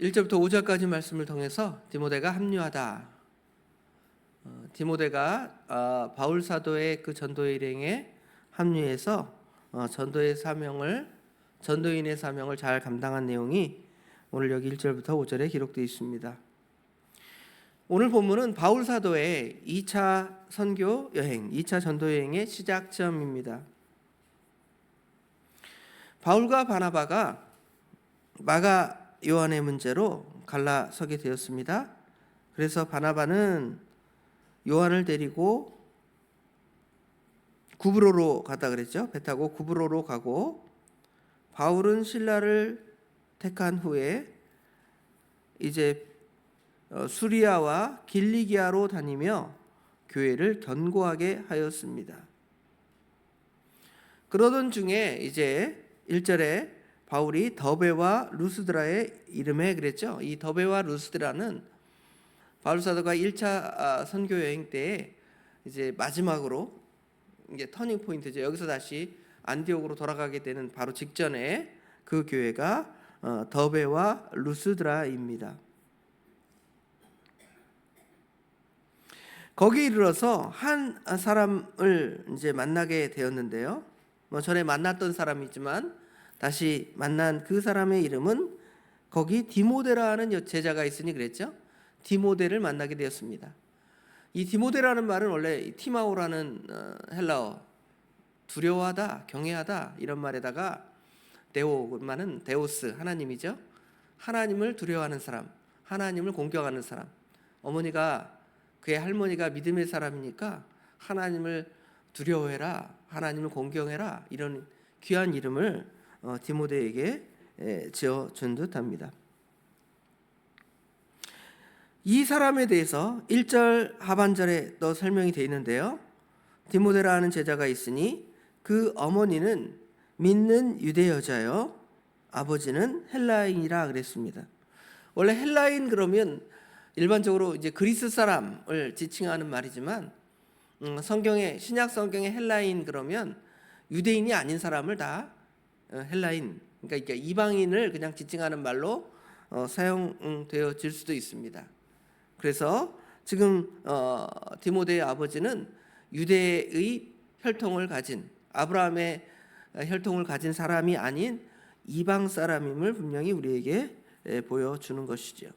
1절부터 5절까지 말씀을 통해서 디모데가 합류하다. 어, 디모데가 어, 바울 사도의 그 전도 일행에 합류해서 어, 전도의 사명을 전도인의 사명을 잘 감당한 내용이 오늘 여기 1절부터 5절에 기록되어 있습니다. 오늘 본문은 바울 사도의 2차 선교 여행, 2차 전도 여행의 시작점입니다. 바울과 바나바가 마가 요한의 문제로 갈라서게 되었습니다. 그래서 바나바는 요한을 데리고 구브로로 갔다 그랬죠. 배 타고 구브로로 가고 바울은 신라를 택한 후에 이제 어, 수리아와 길리기아로 다니며 교회를 견고하게 하였습니다. 그러던 중에 이제 1절에 바울이 더베와 루스드라의 이름에 그랬죠. 이 더베와 루스드라는 바울 사도가 1차 선교 여행 때 이제 마지막으로 이제 터닝 포인트죠. 여기서 다시 안디옥으로 돌아가게 되는 바로 직전에 그 교회가 어, 더베와 루스드라입니다. 거기 이르러서 한 사람을 이제 만나게 되었는데요. 뭐 전에 만났던 사람이지만 다시 만난 그 사람의 이름은 거기 디모데라는 제자가 있으니 그랬죠. 디모데를 만나게 되었습니다. 이 디모데라는 말은 원래 티마오라는 어, 헬라어 두려워하다, 경외하다 이런 말에다가 데오만은 데오스 하나님이죠. 하나님을 두려워하는 사람, 하나님을 공경하는 사람. 어머니가 그의 할머니가 믿음의 사람이니까 하나님을 두려워해라, 하나님을 공경해라 이런 귀한 이름을 어, 디모데에게 지어 준 듯합니다. 이 사람에 대해서 1절 하반절에 또 설명이 되어 있는데요. 디모데라는 제자가 있으니 그 어머니는 믿는 유대 여자요 아버지는 헬라인이라 그랬습니다. 원래 헬라인 그러면 일반적으로 이제 그리스 사람을 지칭하는 말이지만 음, 성경에 신약 성경에 헬라인 그러면 유대인이 아닌 사람을 다 어, 헬라인 그러니까 이방인을 그냥 지칭하는 말로 어, 사용되어질 수도 있습니다. 그래서 지금 어, 디모데의 아버지는 유대의 혈통을 가진 아브라함의 혈통을 가진 사람이 아닌 이방 사람임을 분명히 우리에게 보여주는 것이죠.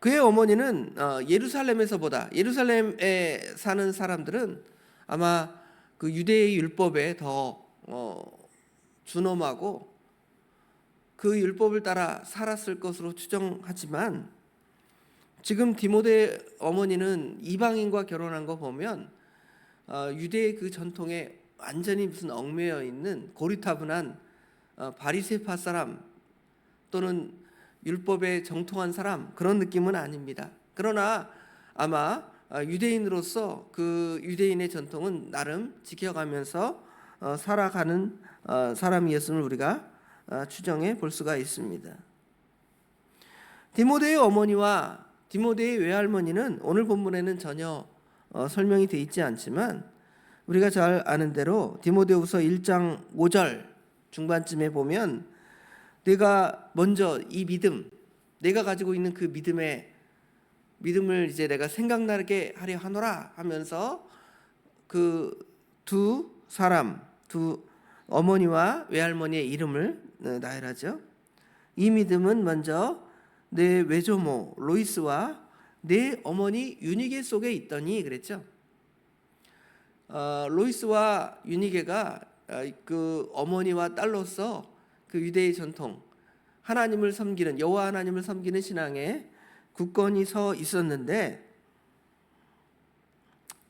그의 어머니는 예루살렘에서보다 예루살렘에 사는 사람들은 아마 그 유대의 율법에 더 준엄하고 그 율법을 따라 살았을 것으로 추정하지만 지금 디모데 어머니는 이방인과 결혼한 거 보면 어, 유대의 그 전통에 완전히 무슨 얽매여 있는 고리타분한 어, 바리세파 사람 또는 율법에 정통한 사람 그런 느낌은 아닙니다. 그러나 아마 어, 유대인으로서 그 유대인의 전통은 나름 지켜가면서 어, 살아가는 어, 사람이었음을 우리가 어, 추정해 볼 수가 있습니다. 디모데의 어머니와 디모데의 외할머니는 오늘 본문에는 전혀 어, 설명이 되어 있지 않지만 우리가 잘 아는 대로 디모데후서 1장 5절 중반쯤에 보면 내가 먼저 이 믿음 내가 가지고 있는 그 믿음의 믿음을 이제 내가 생각나게 하려 하노라 하면서 그 두 사람 두 어머니와 외할머니의 이름을 어, 나열하죠. 이 믿음은 먼저 내 외조모 로이스와 내 어머니 유니게 속에 있더니 그랬죠. 어, 로이스와 유니게가 어, 그 어머니와 딸로서 그 유대의 전통 하나님을 섬기는 여호와 하나님을 섬기는 신앙에 굳건히 서 있었는데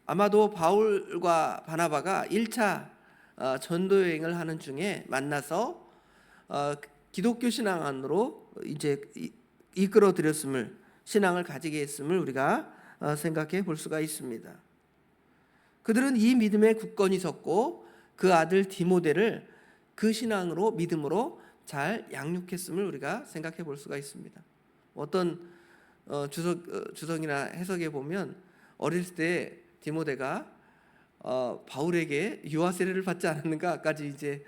아마도 바울과 바나바가 1차 어, 전도 여행을 하는 중에 만나서 어, 기독교 신앙 안으로 이제 이끌어 드렸음을 신앙을 가지게 했음을 우리가 어, 생각해 볼 수가 있습니다. 그들은 이 믿음에 굳건히 섰고 그 아들 디모데를 그 신앙으로 믿음으로 잘 양육했음을 우리가 생각해 볼 수가 있습니다. 어떤 어, 주석 어, 주석이나 해석에 보면 어렸을 때 디모데가 어, 바울에게 유아 세례를 받지 않았는가까지 이제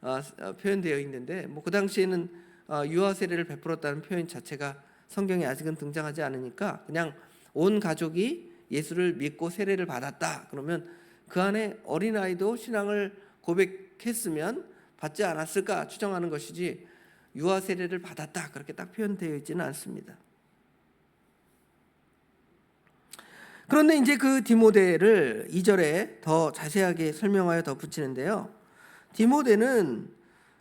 어, 어, 표현되어 있는데 뭐 그 당시에는 어, 유아 세례를 베풀었다는 표현 자체가 성경에 아직은 등장하지 않으니까 그냥 온 가족이 예수를 믿고 세례를 받았다 그러면 그 안에 어린 아이도 신앙을 고백했으면 받지 않았을까 추정하는 것이지 유아 세례를 받았다 그렇게 딱 표현되어 있지는 않습니다. 그런데 이제 그 디모데를 2절에 더 자세하게 설명하여 덧붙이는데요. 디모데는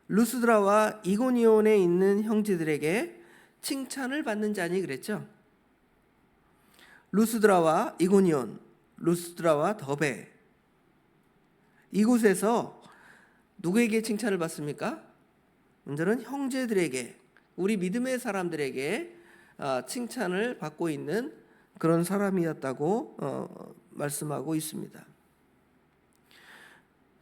루스드라와 이고니온에 있는 형제들에게 칭찬을 받는 자니 그랬죠. 루스드라와 이고니온, 루스드라와 더베 이곳에서 누구에게 칭찬을 받습니까? 먼저는 형제들에게 우리 믿음의 사람들에게 아, 칭찬을 받고 있는 그런 사람이었다고 어, 말씀하고 있습니다.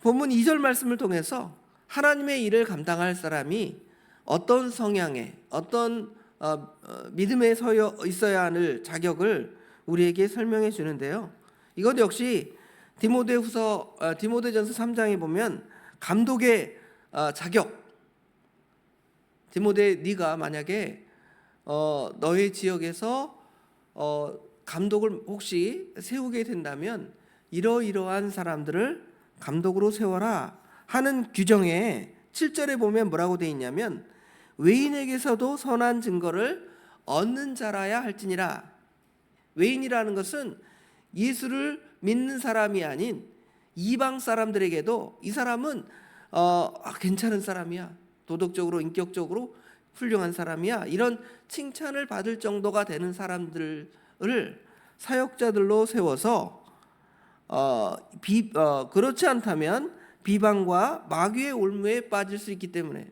본문 2절 말씀을 통해서 하나님의 일을 감당할 사람이 어떤 성향의 어떤 어, 어, 믿음에 서여 있어야 하는 자격을 우리에게 설명해 주는데요. 이것 역시 디모데후서 어, 디모데전서 3장에 보면 감독의 어, 자격 디모데 네가 만약에 어, 너의 지역에서 어, 감독을 혹시 세우게 된다면 이러이러한 사람들을 감독으로 세워라 하는 규정에 7절에 보면 뭐라고 돼 있냐면 외인에게서도 선한 증거를 얻는 자라야 할지니라. 외인이라는 것은 예수를 믿는 사람이 아닌 이방 사람들에게도 이 사람은 어, 아, 괜찮은 사람이야. 도덕적으로 인격적으로 훌륭한 사람이야. 이런 칭찬을 받을 정도가 되는 사람들 을 사역자들로 세워서 어, 비, 어, 그렇지 않다면 비방과 마귀의 올무에 빠질 수 있기 때문에.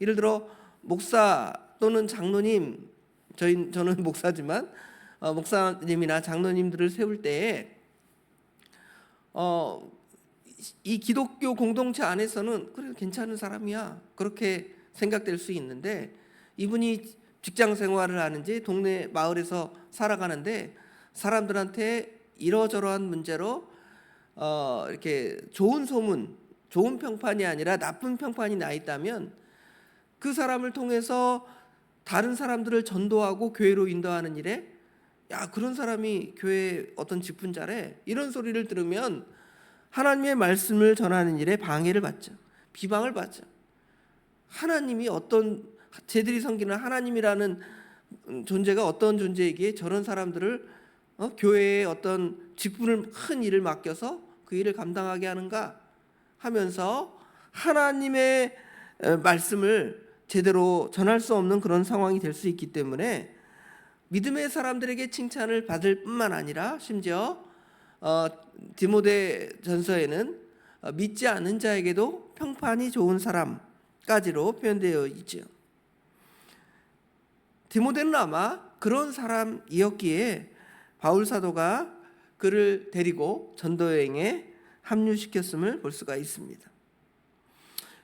예를 들어 목사 또는 장로님 저희 저는 목사지만 어, 목사님이나 장로님들을 세울 때에 어, 이 기독교 공동체 안에서는 그래 괜찮은 사람이야. 그렇게 생각될 수 있는데 이분이 직장 생활을 하는지 동네 마을에서 살아가는데 사람들한테 이러저러한 문제로 어, 이렇게 좋은 소문, 좋은 평판이 아니라 나쁜 평판이 나 있다면 그 사람을 통해서 다른 사람들을 전도하고 교회로 인도하는 일에 야 그런 사람이 교회 어떤 직분자래 이런 소리를 들으면 하나님의 말씀을 전하는 일에 방해를 받죠. 비방을 받죠. 하나님이 어떤 쟤들이 섬기는 하나님이라는 존재가 어떤 존재이기에 저런 사람들을 어? 교회에 어떤 직분을 큰 일을 맡겨서 그 일을 감당하게 하는가 하면서 하나님의 에, 말씀을 제대로 전할 수 없는 그런 상황이 될 수 있기 때문에 믿음의 사람들에게 칭찬을 받을 뿐만 아니라 심지어 어, 디모데 전서에는 어, 믿지 않는 자에게도 평판이 좋은 사람까지로 표현되어 있죠. 디모데는 아마 그런 사람이었기에 바울 사도가 그를 데리고 전도 여행에 합류시켰음을 볼 수가 있습니다.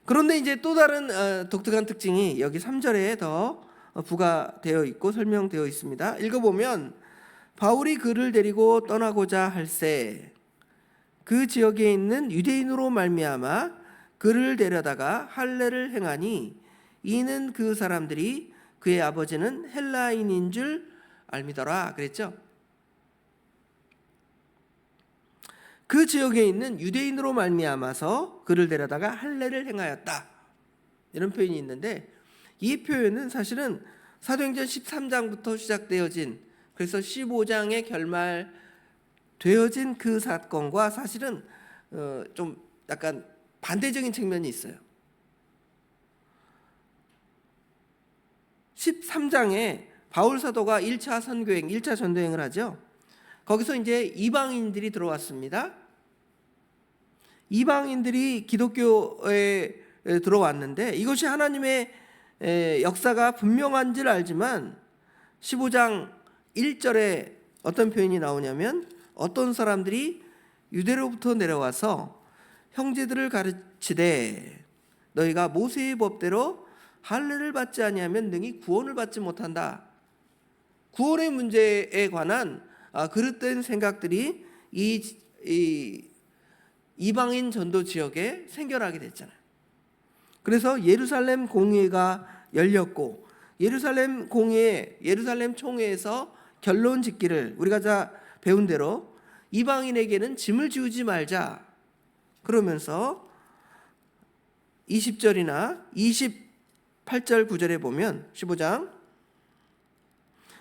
그런데 이제 또 다른 어, 독특한 특징이 여기 3절에 더 부가되어 있고 설명되어 있습니다. 읽어보면 바울이 그를 데리고 떠나고자 할새 그 지역에 있는 유대인으로 말미암아 그를 데려다가 할례를 행하니 이는 그 사람들이 그의 아버지는 헬라인인 줄 알미더라 그랬죠. 그 지역에 있는 유대인으로 말미암아서 그를 데려다가 할례를 행하였다. 이런 표현이 있는데 이 표현은 사실은 사도행전 13장부터 시작되어진 그래서 15장에 결말 되어진 그 사건과 사실은 어, 좀 약간 반대적인 측면이 있어요. 13장에 바울 사도가 1차 선교행, 1차 전도행을 하죠. 거기서 이제 이방인들이 들어왔습니다. 이방인들이 기독교에 들어왔는데 이것이 하나님의 역사가 분명한 줄 알지만 15장 1절에 어떤 표현이 나오냐면 어떤 사람들이 유대로부터 내려와서 형제들을 가르치되 너희가 모세의 법대로 할례를 받지 아니하면 능히 구원을 받지 못한다. 구원의 문제에 관한 아, 그릇된 생각들이 이, 이 이방인 전도 지역에 생겨나게 됐잖아요. 그래서 예루살렘 공회가 열렸고 예루살렘 공회, 예루살렘 총회에서 결론 짓기를 우리가 다 배운 대로 이방인에게는 짐을 지우지 말자. 그러면서 20절이나 28절 9절에 보면 15장.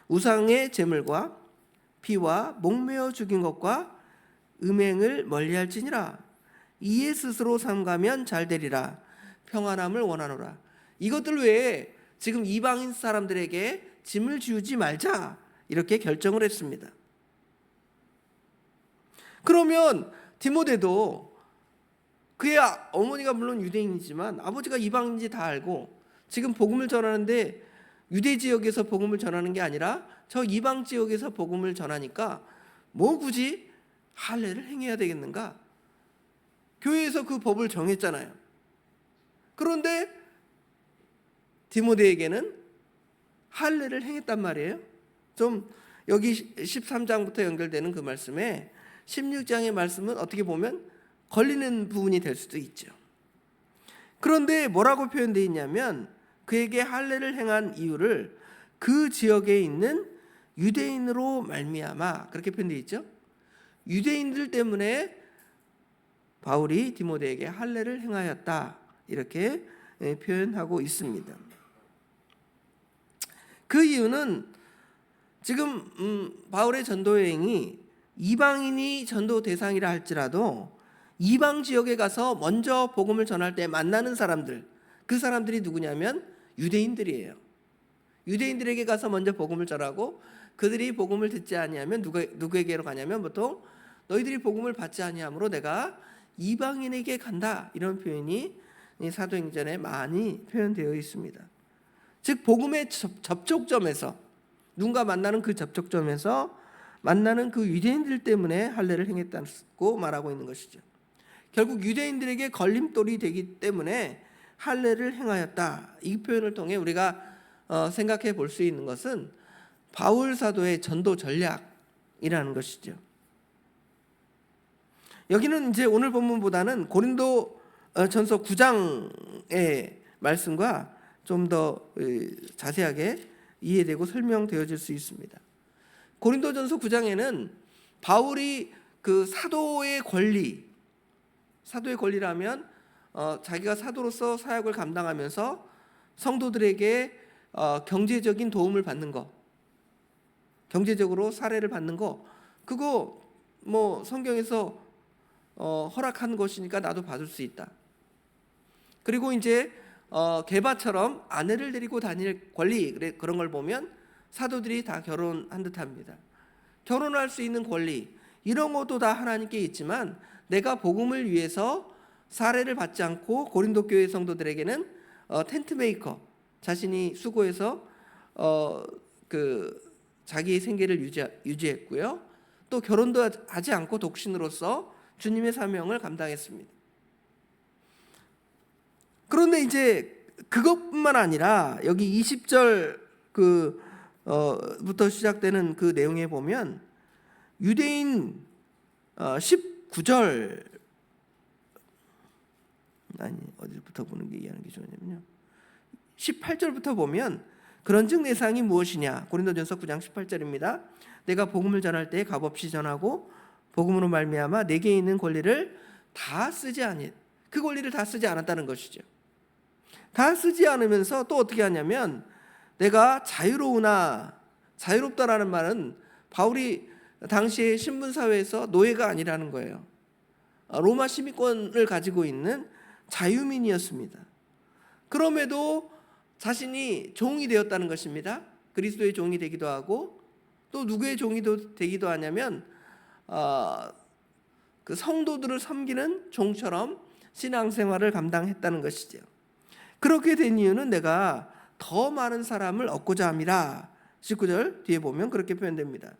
우상의 제물과 피와 목매어 죽인 것과 음행을 멀리할지니라. 이에 스스로 삼가면 잘 되리라. 평안함을 원하노라. 이것들 외에 지금 이방인 사람들에게 짐을 지우지 말자. 이렇게 결정을 했습니다. 그러면 디모데도 그의 아- 어머니가 물론 유대인이지만 아버지가 이방인인지 다 알고 지금 복음을 전하는데 유대 지역에서 복음을 전하는 게 아니라 저 이방 지역에서 복음을 전하니까 뭐 굳이 할례를 행해야 되겠는가? 교회에서 그 법을 정했잖아요. 그런데 디모데에게는 할례를 행했단 말이에요. 좀 여기 13장부터 연결되는 그 말씀에 16장의 말씀은 어떻게 보면 걸리는 부분이 될 수도 있죠. 그런데 뭐라고 표현되어 있냐면 그에게 할례를 행한 이유를 그 지역에 있는 유대인으로 말미암아 그렇게 표현되어 있죠. 유대인들 때문에 바울이 디모데에게 할례를 행하였다 이렇게 예, 표현하고 있습니다. 그 이유는 지금 음, 바울의 전도 여행이 이방인이 전도 대상이라 할지라도 이방 지역에 가서 먼저 복음을 전할 때 만나는 사람들 그 사람들이 누구냐면 유대인들이에요. 유대인들에게 가서 먼저 복음을 전하고 그들이 복음을 듣지 아니하면 누구 누구에게로 가냐면 보통 너희들이 복음을 받지 아니하므로 내가 이방인에게 간다 이런 표현이 이 사도행전에 많이 표현되어 있습니다. 즉 복음의 접- 접촉점에서 누군가 만나는 그 접촉점에서 만나는 그 유대인들 때문에 할례를 행했다고 말하고 있는 것이죠. 결국 유대인들에게 걸림돌이 되기 때문에 할례를 행하였다. 이 표현을 통해 우리가 어, 생각해 볼 수 있는 것은 바울 사도의 전도 전략이라는 것이죠. 여기는 이제 오늘 본문보다는 고린도 어, 전서 9장의 말씀과 좀 더 자세하게 이해되고 설명되어질 수 있습니다. 고린도전서 9장에는 바울이 그 사도의 권리, 사도의 권리라면 어, 자기가 사도로서 사역을 감당하면서 성도들에게 어, 경제적인 도움을 받는 거, 경제적으로 사례를 받는 거, 그거 뭐 성경에서 어, 허락한 것이니까 나도 받을 수 있다. 그리고 이제 어, 개바처럼 아내를 데리고 다닐 권리 그런 걸 보면 사도들이 다 결혼한 듯합니다. 결혼할 수 있는 권리 이런 것도 다 하나님께 있지만 내가 복음을 위해서 사례를 받지 않고 고린도 교회 성도들에게는 어, 텐트 메이커 자신이 수고해서 어, 그 자기의 생계를 유지, 유지했고요. 또 결혼도 하지 않고 독신으로서 주님의 사명을 감당했습니다. 그런데 이제 그것뿐만 아니라 여기 20절 그 어부터 시작되는 그 내용에 보면 유대인 어 19절 아니 어디부터 보는 게 이해하는 게 좋냐면요. 18절부터 보면 그런즉 내 상이 무엇이냐 고린도전서 9장 18절입니다. 내가 복음을 전할 때 값없이 전하고 복음으로 말미암아 내게 있는 권리를 다 쓰지 아니 그 권리를 다 쓰지 않았다는 것이죠. 다 쓰지 않으면서 또 어떻게 하냐면 내가 자유로우나 자유롭다라는 말은 바울이 당시에 신분 사회에서 노예가 아니라는 거예요. 로마 시민권을 가지고 있는 자유민이었습니다. 그럼에도 자신이 종이 되었다는 것입니다. 그리스도의 종이 되기도 하고 또 누구의 종이 되기도 하냐면 어, 그 성도들을 섬기는 종처럼 신앙생활을 감당했다는 것이죠. 그렇게 된 이유는 내가 더 많은 사람을 얻고자 함이라. 19절 뒤에 보면 그렇게 표현됩니다.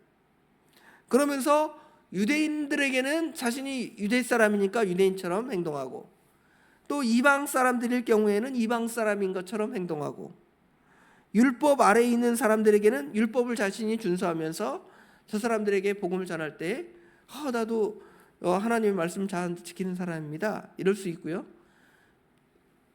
그러면서 유대인들에게는 자신이 유대 사람이니까 유대인처럼 행동하고 또 이방 사람들일 경우에는 이방 사람인 것처럼 행동하고 율법 아래에 있는 사람들에게는 율법을 자신이 준수하면서 저 사람들에게 복음을 전할 때 아, 나도 어, 하나님의 말씀 잘 지키는 사람입니다. 이럴 수 있고요.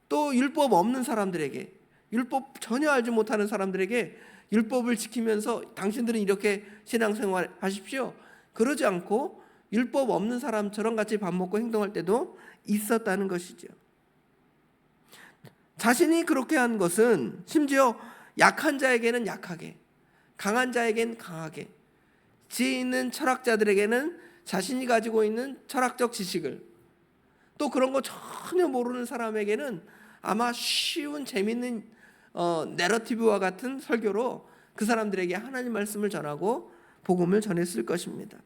또 율법 없는 사람들에게 율법 전혀 알지 못하는 사람들에게 율법을 지키면서 당신들은 이렇게 신앙생활 하십시오. 그러지 않고 율법 없는 사람처럼 같이 밥 먹고 행동할 때도 있었다는 것이죠. 자신이 그렇게 한 것은 심지어 약한 자에게는 약하게, 강한 자에게는 강하게, 지혜 있는 철학자들에게는 자신이 가지고 있는 철학적 지식을 또 그런 거 전혀 모르는 사람에게는 아마 쉬운 재밌는 어, 내러티브와 같은 설교로 그 사람들에게 하나님 말씀을 전하고 복음을 전했을 것입니다.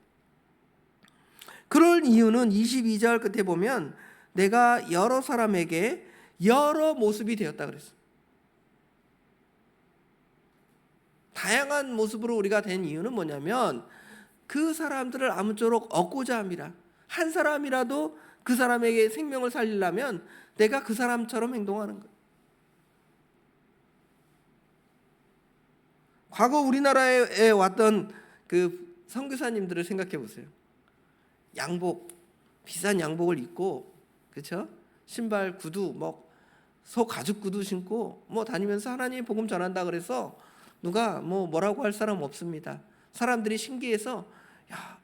그럴 이유는 22절 끝에 보면 내가 여러 사람에게 여러 모습이 되었다 그랬어. 다양한 모습으로 우리가 된 이유는 뭐냐면 그 사람들을 아무쪼록 얻고자 합니다. 한 사람이라도 그 사람에게 생명을 살리려면 내가 그 사람처럼 행동하는 거예요. 과거 우리나라에 왔던 그 선교사님들을 생각해 보세요. 양복 비싼 양복을 입고 그렇죠? 신발 구두 뭐 소 가죽 구두 신고 뭐 다니면서 하나님 복음 전한다 그래서 누가 뭐 뭐라고 할 사람 없습니다. 사람들이 신기해서 야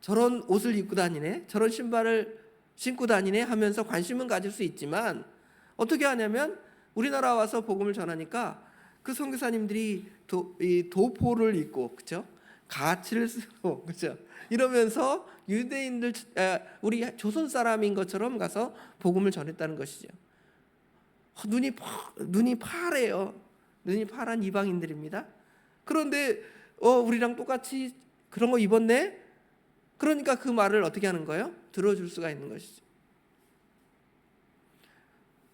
저런 옷을 입고 다니네, 저런 신발을 신고 다니네 하면서 관심은 가질 수 있지만 어떻게 하냐면 우리나라 와서 복음을 전하니까 그 선교사님들이 도, 이 도포를 입고 그죠? 가치를 쓰고 그죠? 이러면서 유대인들 에, 우리 조선 사람인 것처럼 가서 복음을 전했다는 것이죠. 어, 눈이 파, 눈이 파래요. 눈이 파란 이방인들입니다. 그런데 어 우리랑 똑같이 그런 거 입었네. 그러니까 그 말을 어떻게 하는 거예요? 들어줄 수가 있는 것이죠.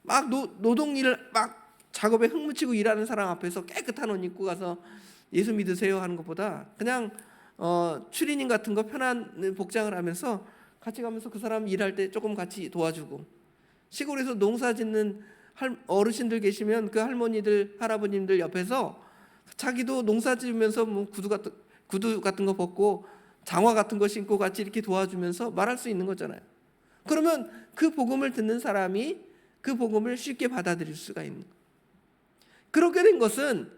막 노, 노동 일을 막 작업에 흙 묻히고 일하는 사람 앞에서 깨끗한 옷 입고 가서 예수 믿으세요 하는 것보다 그냥 어, 추리닝 같은 거 편한 복장을 하면서 같이 가면서 그 사람 일할 때 조금 같이 도와주고 시골에서 농사 짓는 할, 어르신들 계시면 그 할머니들 할아버님들 옆에서 자기도 농사 지으면서 뭐 구두 같은 구두 같은 거 벗고 장화 같은 거 신고 같이 이렇게 도와주면서 말할 수 있는 거잖아요. 그러면 그 복음을 듣는 사람이 그 복음을 쉽게 받아들일 수가 있는 거예요. 그렇게 된 것은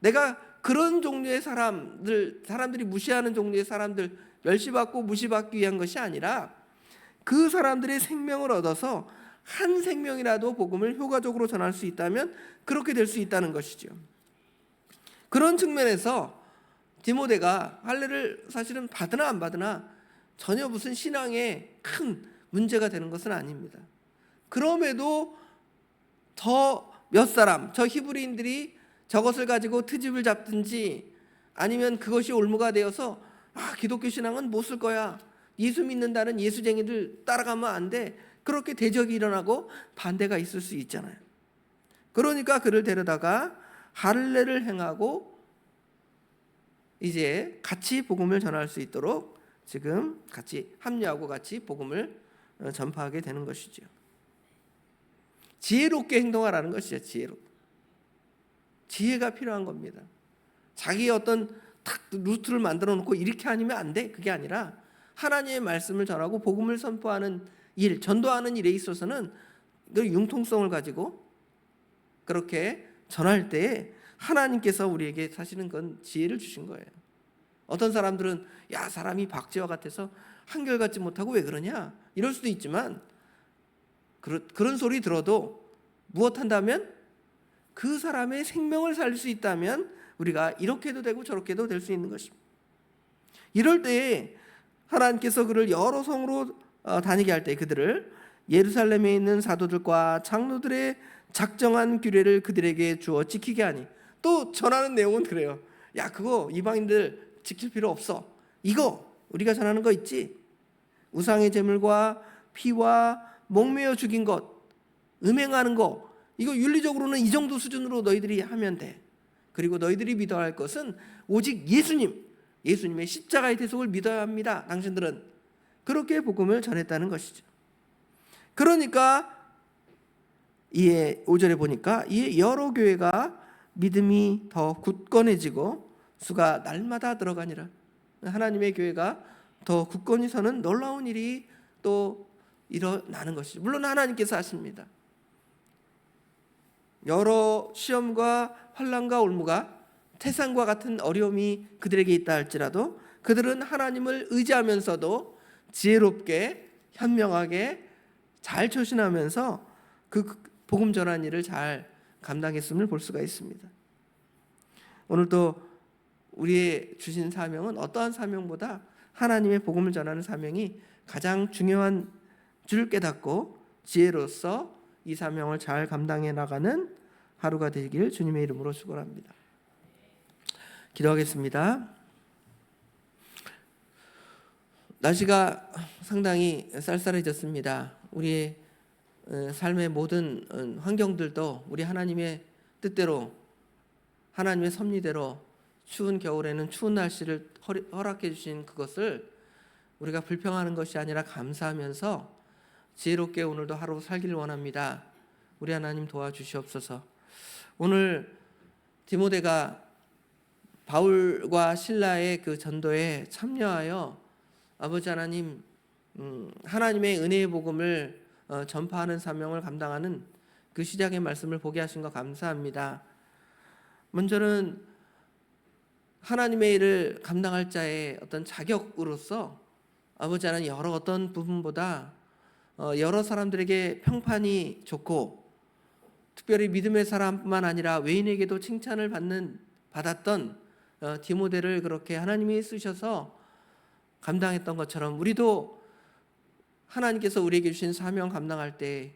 내가 그런 종류의 사람들, 사람들이 무시하는 종류의 사람들 멸시받고 무시받기 위한 것이 아니라 그 사람들의 생명을 얻어서 한 생명이라도 복음을 효과적으로 전할 수 있다면 그렇게 될 수 있다는 것이죠. 그런 측면에서 디모데가 할례를 사실은 받으나 안 받으나 전혀 무슨 신앙에 큰 문제가 되는 것은 아닙니다. 그럼에도 더몇 사람, 저 히브리인들이 저것을 가지고 트집을 잡든지 아니면 그것이 올무가 되어서 아, 기독교 신앙은 못 쓸 거야. 예수 믿는다는 예수쟁이들 따라가면 안 돼. 그렇게 대적이 일어나고 반대가 있을 수 있잖아요. 그러니까 그를 데려다가 할례를 행하고 이제 같이 복음을 전할 수 있도록 지금 같이 합류하고 같이 복음을 어, 전파하게 되는 것이죠. 지혜롭게 행동하라는 것이죠. 지혜롭. 지혜가 필요한 겁니다. 자기의 어떤 탁 루트를 만들어 놓고 이렇게 아니면 안 돼. 그게 아니라 하나님의 말씀을 전하고 복음을 선포하는 일, 전도하는 일에 있어서는 그 융통성을 가지고 그렇게 전할 때 하나님께서 우리에게 사실은 그건 지혜를 주신 거예요. 어떤 사람들은 야 사람이 박쥐와 같아서 한결같지 못하고 왜 그러냐 이럴 수도 있지만 그런 그런 소리 들어도 무엇 한다면 그 사람의 생명을 살릴 수 있다면 우리가 이렇게도 되고 저렇게도 될 수 있는 것입니다. 이럴 때에 하나님께서 그를 여러 성으로 어, 다니게 할 때 그들을 예루살렘에 있는 사도들과 장로들의 작정한 규례를 그들에게 주어 지키게 하니 또 전하는 내용은 그래요. 야 그거 이방인들 지킬 필요 없어. 이거 우리가 전하는 거 있지. 우상의 제물과 피와 목매어 죽인 것, 음행하는 거 이거 윤리적으로는 이 정도 수준으로 너희들이 하면 돼. 그리고 너희들이 믿어야 할 것은 오직 예수님, 예수님의 십자가의 대속을 믿어야 합니다. 당신들은 그렇게 복음을 전했다는 것이죠. 그러니까 이에 5절에 보니까 이에 여러 교회가 믿음이 더 굳건해지고 수가 날마다 들어가니라. 하나님의 교회가 더 굳건히 서는 놀라운 일이 또 일어나는 것이죠. 물론 하나님께서 하십니다. 여러 시험과 환란과 올무가 태산과 같은 어려움이 그들에게 있다 할지라도 그들은 하나님을 의지하면서도 지혜롭게 현명하게 잘 처신하면서 그 복음 전한 일을 잘 감당했음을 볼 수가 있습니다. 오늘도 우리의 주신 사명은 어떠한 사명보다 하나님의 복음을 전하는 사명이 가장 중요한 줄 깨닫고 지혜로서 이 사명을 잘 감당해 나가는 하루가 되길 주님의 이름으로 축원합니다. 기도하겠습니다. 날씨가 상당히 쌀쌀해졌습니다. 우리의 어, 삶의 모든 어, 환경들도 우리 하나님의 뜻대로 하나님의 섭리대로 추운 겨울에는 추운 날씨를 허락해 주신 그것을 우리가 불평하는 것이 아니라 감사하면서 지혜롭게 오늘도 하루 살기를 원합니다. 우리 하나님 도와주시옵소서. 오늘 디모데가 바울과 신라의 그 전도에 참여하여 아버지 하나님 음, 하나님의 은혜의 복음을 어, 전파하는 사명을 감당하는 그 시작의 말씀을 보게 하신 것 감사합니다. 먼저는 하나님의 일을 감당할 자의 어떤 자격으로서 아버지 하나님 여러 어떤 부분보다 어, 여러 사람들에게 평판이 좋고 특별히 믿음의 사람뿐만 아니라 외인에게도 칭찬을 받는 받았던 어, 디모데를 그렇게 하나님이 쓰셔서 감당했던 것처럼 우리도 하나님께서 우리에게 주신 사명 감당할 때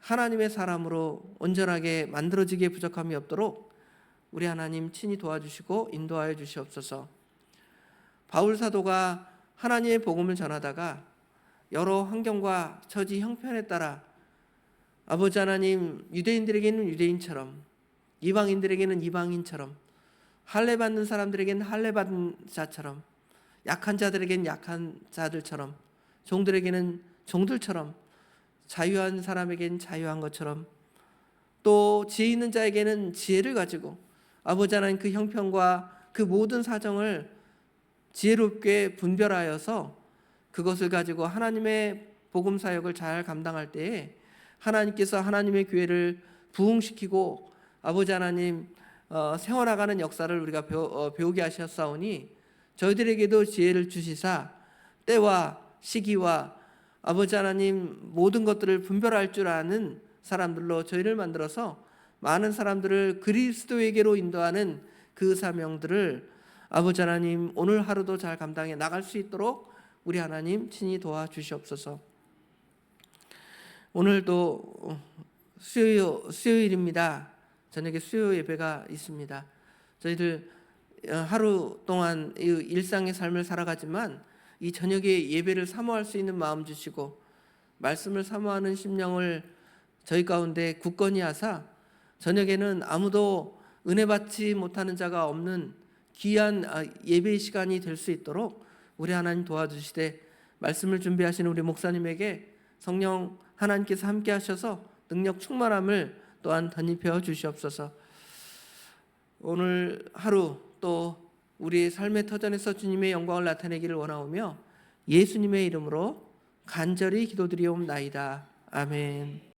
하나님의 사람으로 온전하게 만들어지기에 부족함이 없도록 우리 하나님 친히 도와주시고 인도하여 주시옵소서. 바울 사도가 하나님의 복음을 전하다가 여러 환경과 처지 형편에 따라 아버지 하나님 유대인들에게는 유대인처럼 이방인들에게는 이방인처럼 할례 받는 사람들에게는 할례 받는 자처럼 약한 자들에게는 약한 자들처럼 종들에게는 종들처럼 자유한 사람에게는 자유한 것처럼 또 지혜 있는 자에게는 지혜를 가지고 아버지 하나님 그 형편과 그 모든 사정을 지혜롭게 분별하여서 그것을 가지고 하나님의 복음 사역을 잘 감당할 때에 하나님께서 하나님의 교회를 부흥시키고 아버지 하나님 어, 세워나가는 역사를 우리가 배우, 어, 배우게 하셨사오니 저희들에게도 지혜를 주시사 때와 시기와 아버지 하나님 모든 것들을 분별할 줄 아는 사람들로 저희를 만들어서 많은 사람들을 그리스도에게로 인도하는 그 사명들을 아버지 하나님 오늘 하루도 잘 감당해 나갈 수 있도록 우리 하나님 친히 도와주시옵소서. 오늘도 수요 수요일입니다. 저녁에 수요 예배가 있습니다. 저희들 어, 하루 동안 이 일상의 삶을 살아가지만 이 저녁에 예배를 사모할 수 있는 마음 주시고 말씀을 사모하는 심령을 저희 가운데 굳건히 하사 저녁에는 아무도 은혜 받지 못하는 자가 없는 귀한 아, 예배의 시간이 될 수 있도록 우리 하나님 도와주시되 말씀을 준비하시는 우리 목사님에게 성령 하나님께서 함께 하셔서 능력 충만함을 또한 덧입혀 주시옵소서. 오늘 하루 또 우리의 삶의 터전에서 주님의 영광을 나타내기를 원하오며 예수님의 이름으로 간절히 기도드리옵나이다. 아멘.